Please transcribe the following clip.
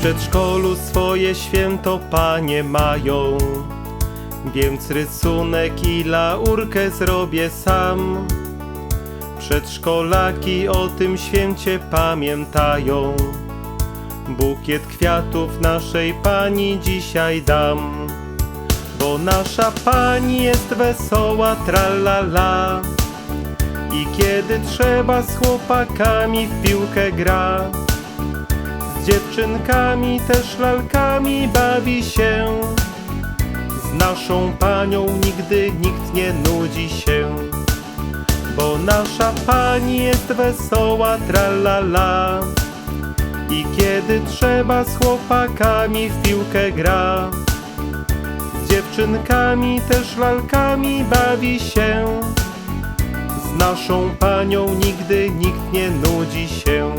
przedszkolu swoje święto panie mają, więc rysunek i laurkę zrobię sam. Przedszkolaki o tym święcie pamiętają. Bukiet kwiatów naszej pani dzisiaj dam, bo nasza pani jest wesoła tralala. I kiedy trzeba z chłopakami w piłkę gra, dziewczynkami też lalkami bawi się. Z naszą panią nigdy nikt nie nudzi się, bo nasza pani jest wesoła tralala. I kiedy trzeba z chłopakami w piłkę gra, z dziewczynkami też lalkami bawi się. Z naszą panią nigdy nikt nie nudzi się.